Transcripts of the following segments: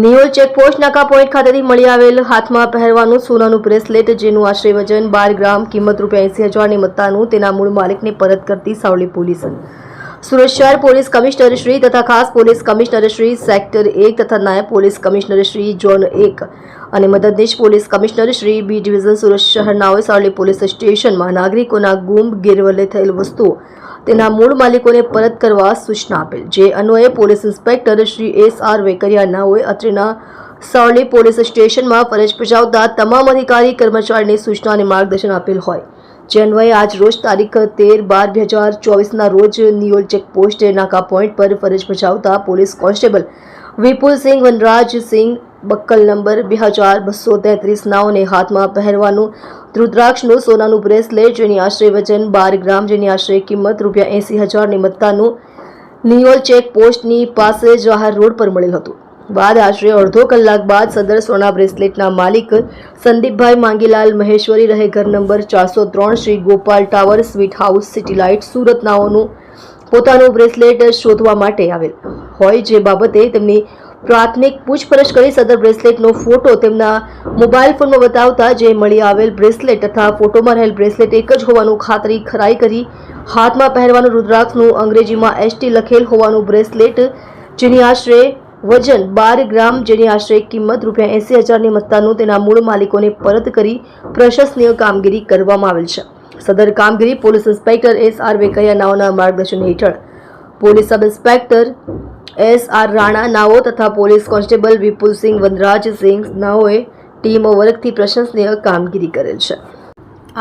Niyol checkpost નાકા point ખાતેથી મળી આવેલ હાથમાં પહેરવાનું સોનાનું બ્રેસલેટ, જેનું આશરે વજન બાર ગ્રામ કિંમત રૂપિયા એસી હજારની મત્તાનું તેના મૂળ માલિકને પરત કરતી સાવલી પોલીસ. સુરત શહેર પોલીસ કમિશનર શ્રી તથા ખાસ પોલીસ કમિશનર શ્રી સેક્ટર એક તથા નાયબ પોલીસ કમિશનર શ્રી ઝોન એક અને મદદનીશ police commissioner Shri B division Surat શહેરનાઓએ સરળી પોલીસ સ્ટેશનમાં નાગરિકોના ગુમ ગેરવલે થયેલ વસ્તુઓ તેના મૂળ માલિકોને પરત કરવા સૂચના આપેલ. જે અન્વયે police inspector Shri S R વેકરિયાનાઓએ અત્રેના સાવલી પોલીસ સ્ટેશનમાં ફરજ બજાવતા તમામ અધિકારી, કર્મચારીને સૂચના અને માર્ગદર્શન આપેલ હોય. જે આજ રોજ તારીખ તેર બાર બે હજાર ચોવીસના રોજ નિયોલ ચેકપોસ્ટ નાકા પોઈન્ટ પર ફરજ બજાવતા police constable Vipulsinh Vanrajsinh buckle number બે હજાર બસો તેત્રીસ નાઓને હાથમાં પહેરવાનું રુદ્રાક્ષનું સોનાનું બ્રેસલેટ જેની આશરે વજન બાર ગ્રામ, જેની આશરે કિંમત રૂપિયા એંસી હજારની મત્તાનું નિયોલ ચેક પોસ્ટની પાસે જાહેર રોડ પર મળેલ હતું. બાદ આશરે અડધો કલાક બાદ સદર સોના બ્રેસલેટના માલિક સંદીપભાઈ માંગીલાલ મહેશ્વરી રહે ઘર નંબર ચારસો ત્રણ Shri Gopal tower sweet house city light સુરતનાઓનું પોતાનું બ્રેસલેટ શોધવા માટે આવેલ. હોય જે બાબતે તેમની પ્રાથમિક પૂછપરછ કરી સદર બ્રેસલેટનો ફોટો તેમના મોબાઈલ ફોનમાં બતાવતા જે મળી આવેલ બ્રેસલેટ તથા ફોટોમાં રહેલ બ્રેસલેટ એક જ હોવાનું ખાતરી ખરાઈ કરી હાથમાં પહેરવાનું રુદ્રાક્ષનું અંગ્રેજીમાં એસટી લખેલ હોવાનું બ્રેસલેટ, જેની આશરે વજન બાર ગ્રામ જેની આશરે કિંમત રૂપિયા એંસી હજારની મત્તાનું તેના મૂળ માલિકોને પરત કરી પ્રશંસનીય કામગીરી કરવામાં આવેલ છે. સદર કામગીરી police inspector S R Vekaiya નાઓના માર્ગદર્શન હેઠળ. Police sub inspector S R Rana નાઓ તથા પોલીસ કોન્સ્ટેબલ વિપુલસિંહ વનરાજસિંહ નાઓએ ટીમો વર્કથી પ્રશંસનીય કામગીરી કરેલ છે.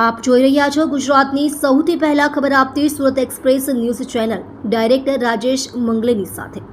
આપ જોઈ રહ્યા છો ગુજરાતની સૌથી પહેલા ખબર આપતી Surat Express News channel. Director Rajesh મંગલેની સાથે.